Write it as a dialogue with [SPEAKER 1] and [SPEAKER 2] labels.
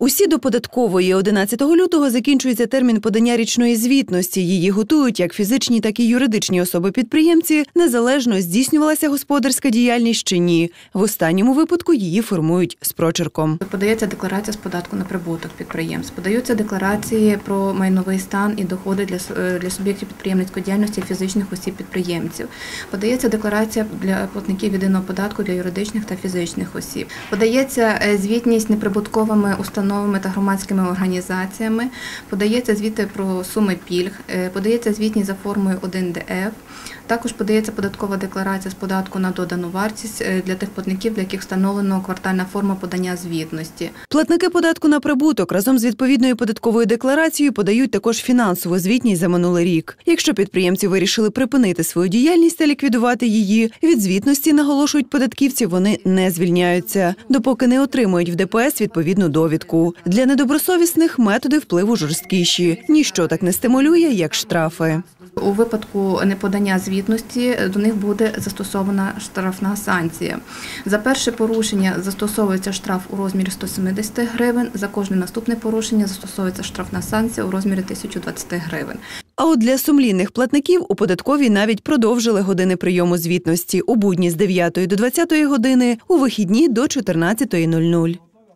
[SPEAKER 1] Усі до податкової 11 лютого закінчується термін подання річної звітності. Її готують як фізичні, так і юридичні особи-підприємці, незалежно здійснювалася господарська діяльність чи ні. В останньому випадку її формують з прочерком.
[SPEAKER 2] Подається декларація з податку на прибуток підприємств, подаються декларації про майновий стан і доходи для, е, для суб'єктів підприємницької діяльності фізичних осіб підприємців. Подається декларація для платників єдиного податку для юридичних та фізичних осіб. Подається е, звітність неприбутковими установами та громадськими організаціями. Подається звіти про суми пільг, е, подається звітність за формою 1ДФ. Також подається податкова декларація з податку на додану вартість е, для тих платників, для яких встановлено квартальна форма подання звітності.
[SPEAKER 1] Платники податку на прибуток разом з відповідною податковою декларацією подають також фінансову звітність за минулий рік. Якщо підприємці вирішили припинити свою діяльність та ліквідувати її, від звітності наголошують податківці, вони не звільняються, допоки не отримують в ДПС відповідну довідку. Для недобросовісних методи впливу жорсткіші. Ніщо так не стимулює, як штрафи.
[SPEAKER 2] У випадку неподання звітності до них буде застосована штрафна санкція. За перше порушення застосовується штраф у розмірі 170 гривень. За кожне наступне порушення застосовується штрафна санкція у розмірі 1020 гривень.
[SPEAKER 1] А от для сумлінних платників у податковій навіть продовжили години прийому звітності у будні з 9 до 20 години, у вихідні до 14.00.